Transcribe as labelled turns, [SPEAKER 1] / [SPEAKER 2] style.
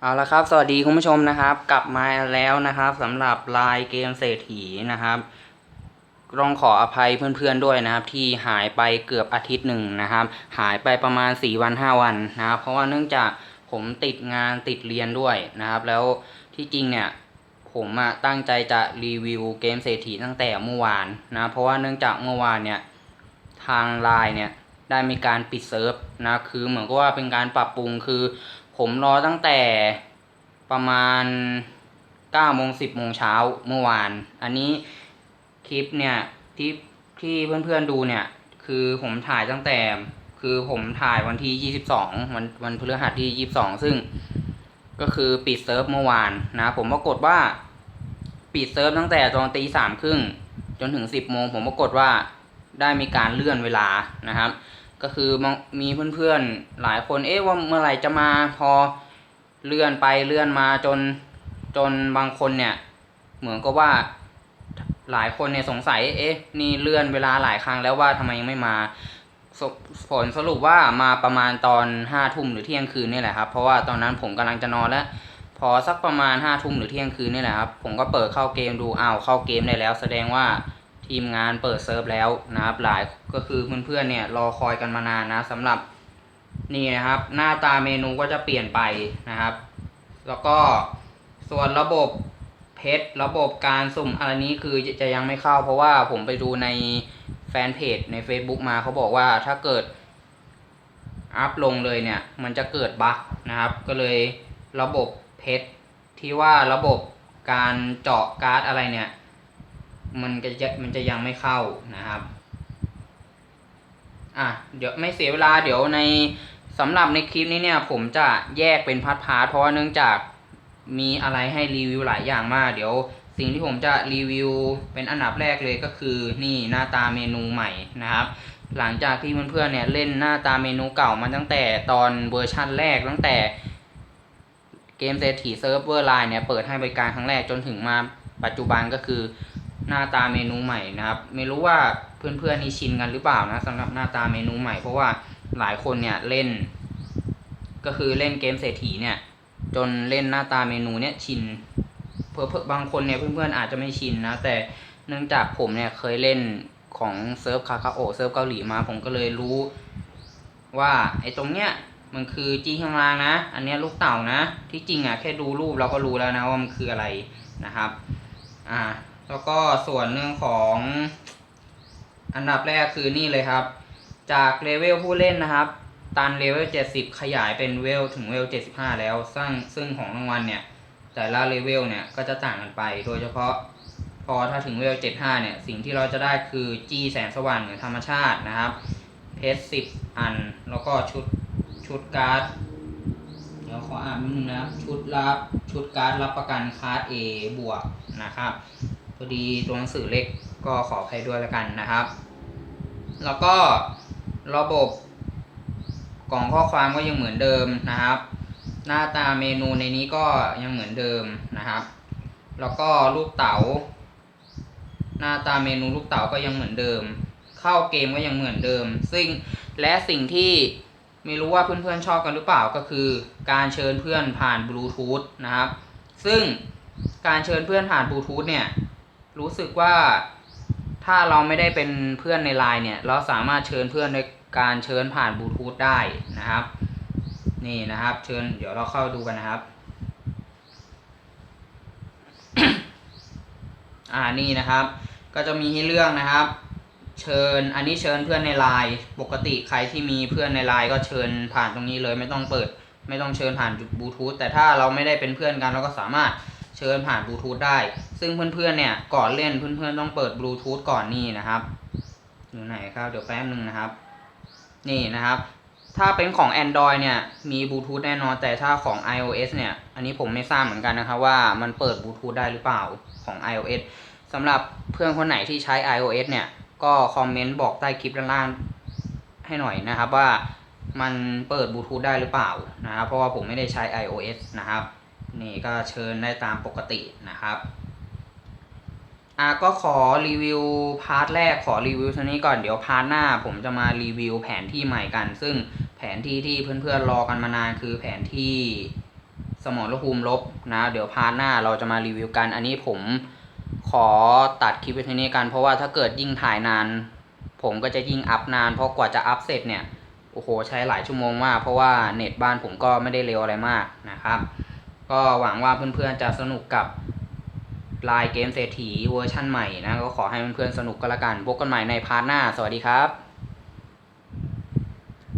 [SPEAKER 1] เอาละครับ สวัสดีคุณผู้ชมนะครับ กลับมาแล้วนะครับสำหรับลายเกมเศรษฐีนะครับต้องขออภัยเพื่อนๆด้วยนะครับ ที่หายไปเกือบอาทิตย์หนึ่งนะครับ หายไปประมาณ 4 วัน 5 วันนะครับ เพราะว่าเนื่องจากผมติดงานติดเรียนด้วยนะครับ แล้วที่จริงเนี่ยผมอะตั้งใจจะรีวิวเกมเศรษฐีตั้งแต่เมื่อวานนะเพราะว่าเนื่องจากเมื่อวานเนี่ยทางไลน์เนี่ยได้มีการปิดเซิร์ฟนะคือเหมือนกับว่าเป็นการปรับปรุงคือ ผมรอตั้งแต่ประมาณ9โมง10โมงเช้าเมื่อวาน อันนี้คลิปเนี่ยที่ที่เพื่อนๆดูเนี่ย คือผมถ่ายตั้งแต่ คือผมถ่ายวันที่22วันวันพฤหัสที่22ซึ่งก็คือปิดเซิร์ฟเมื่อวานนะ ผมปรากฏว่า ปิดเซิร์ฟตั้งแต่ตอนตีสามครึ่งจนถึง10โมงผมปรากฏว่าได้มีการเลื่อนเวลานะครับ ก็คือมีเพื่อนๆหลายคนเอ๊ะว่าเมื่อไหร่จะมาพอเลื่อนไปเลื่อนมาจนจนบางคนเนี่ย เหมือนกับว่าหลายคนเนี่ยสงสัยเอ๊ะนี่เลื่อนเวลาหลายครั้งแล้วว่าทำไมยังไม่มาผลสรุปว่ามาประมาณตอนห้าทุ่มหรือเที่ยงคืนนี่แหละครับเพราะว่าตอนนั้นผมกำลังจะนอนแล้ว พอสักประมาณห้าทุ่มหรือเที่ยงคืนนี่แหละครับผมก็เปิดเข้าเกมดูอ้าวเข้าเกมได้แล้ว แสดงว่า ทีมงานเปิดเซิร์ฟแล้วนะครับหลายก็คือเพื่อนๆเนี่ยรอคอยกันมานานนะสำหรับนี่นะครับ หน้าตาเมนูก็จะเปลี่ยนไปนะครับ แล้วก็ส่วนระบบเพชรระบบการสุ่มอะไรนี้คือจะจะยังไม่เข้า เพราะว่าผมไปดูในแฟนเพจใน Facebook มาเขาบอกว่าถ้าเกิดอัพลงเลยเนี่ย มันจะเกิดบั๊กนะครับ ก็เลยระบบเพชรที่ว่าระบบการเจาะการ์ดอะไรเนี่ย มันก็จะมันจะยังไม่เข้านะครับอะเดี๋ยวไม่เสียเวลาเดี๋ยวในสำหรับในคลิปนี้เนี่ย ผมจะแยกเป็นพาร์ทพาร์ทเพราะว่าเนื่องจากมีอะไรให้รีวิวหลายอย่างมากเดี๋ยวสิ่งที่ผมจะรีวิวเป็นอันดับแรกเลยก็คือนี่หน้าตาเมนูใหม่นะครับ หลังจากที่เพื่อนๆเนี่ยเล่นหน้าตาเมนูเก่ามาตั้งแต่ตอนเวอร์ชั่นแรกตั้งแต่เกมเศรษฐีเซิร์ฟเวอร์ไลน์เนี่ยเปิดให้บริการครั้งแรกจนถึงมาปัจจุบันก็คือ หน้าตาเมนูใหม่นะครับ ไม่รู้ว่าเพื่อนๆนี่ชินกันหรือเปล่านะสำหรับหน้าตาเมนูใหม่ เพราะว่าหลายคนเนี่ยเล่น ก็คือเล่นเกมเศรษฐีเนี่ย จนเล่นหน้าตาเมนูเนี่ยชินเพื่อบางคนเนี่ยเพื่อนๆอาจจะไม่ชินนะ แต่เนื่องจากผมเนี่ยเคยเล่นของเซิร์ฟคาคาโอเซิร์ฟเกาหลีมา ผมก็เลยรู้ ว่าไอ้ตรงเนี้ยมันคือจีข้างล่างนะ อันเนี้ยลูกเต่านะ ที่จริงอะแค่ดูรูปเราก็รู้แล้วนะว่ามันคืออะไรนะครับ อ่า แล้วก็ส่วนเรื่องของอันดับแรกคือนี่เลยครับ จากเลเวลผู้เล่นนะครับ ตันเลเวล 70 ขยายเป็นเวลถึงเวล 75 แล้วซึ่งซึ่งของรางวัลเนี่ย แต่ละเลเวลเนี่ยก็จะต่างกันไป โดยเฉพาะพอถ้าถึงเวล 75 เนี่ย สิ่งที่เราจะได้คือจีแสงสว่างเหนือธรรมชาตินะครับ เพชร 10 อัน แล้วก็ชุดชุดการ์ด เดี๋ยวขออ่านนิดนึงนะ ชุดรับชุดการ์ดรับประกันคาร์ด A บวกนะครับ พอดีตัวหนังสือเล็กก็ขออภัยด้วยแล้วกันนะครับ แล้วก็ระบบกล่องข้อความก็ยังเหมือนเดิมนะครับ หน้าตาเมนูในนี้ก็ยังเหมือนเดิมนะครับ แล้วก็ลูกเต๋า หน้าตาเมนูลูกเต๋าก็ยังเหมือนเดิม เข้าเกมก็ยังเหมือนเดิม ซึ่งและสิ่งที่ไม่รู้ว่าเพื่อนๆชอบกันหรือเปล่าก็คือ การเชิญเพื่อนผ่านบลูทูธนะครับ ซึ่งการเชิญเพื่อนผ่านบลูทูธเนี่ย รู้สึกว่าถ้าเราไม่ได้เป็นเพื่อนในไลน์เนี่ย เราสามารถเชิญเพื่อนโดยการเชิญผ่านบลูทูธได้นะครับ นี่นะครับ เชิญเดี๋ยวเราเข้าดูกันนะครับ อ่านี่นะครับ ก็จะมีให้เลือกนะครับ เชิญอันนี้เชิญเพื่อนในไลน์ปกติใครที่มีเพื่อนในไลน์ก็เชิญผ่านตรงนี้เลยไม่ต้องเปิด ไม่ต้องเชิญผ่านบลูทูธแต่ถ้าเราไม่ได้เป็นเพื่อนกันเราก็สามารถ เชิญผ่านบลูทูธได้ ซึ่งเพื่อนๆเนี่ยก่อนเล่นเพื่อนๆต้องเปิดบลูทูธก่อนนี่นะครับอยู่ไหนครับเดี๋ยวแป๊บนึงนะครับ นี่นะครับ ถ้าเป็นของ Android เนี่ยมีบลูทูธแน่นอนแต่ถ้าของ iOS เนี่ย อันนี้ผมไม่ทราบเหมือนกันนะครับว่ามันเปิดบลูทูธได้หรือเปล่าของ iOS สำหรับเพื่อนคนไหนที่ใช้ iOS เนี่ยก็คอมเมนต์บอกใต้คลิปด้านล่างให้หน่อยนะครับว่ามันเปิดบลูทูธได้หรือเปล่านะครับเพราะว่าผมไม่ได้ใช้ iOS นะครับ นี่ก็เชิญได้ตามปกตินะครับอะก็ขอรีวิวพาร์ทแรกขอรีวิวเท่านี้ก่อนเดี๋ยวพาร์ทหน้า ผมจะมารีวิวแผนที่ใหม่กัน ซึ่งแผนที่ที่เพื่อนๆรอกันมานานคือแผนที่สมรภูมิลบนะเดี๋ยวพาร์ทหน้าเราจะมารีวิวกัน อันนี้ผมขอตัดคลิปไว้ที่นี้กันเพราะว่าถ้าเกิดยิ่งถ่ายนาน ผมก็จะยิ่งอัพนาน เพราะกว่าจะอัพเสร็จเนี่ยโอ้โหใช้หลายชั่วโมงมากเพราะว่าเน็ตบ้านผมก็ไม่ได้เร็วอะไรมากนะครับ ก็หวังว่าเพื่อนๆจะสนุกกับลายเกมเศรษฐีเวอร์ชั่นใหม่นะ ก็ขอให้เพื่อนๆสนุกก็แล้วกันพบกันใหม่ในพาร์ทหน้า สวัสดีครับ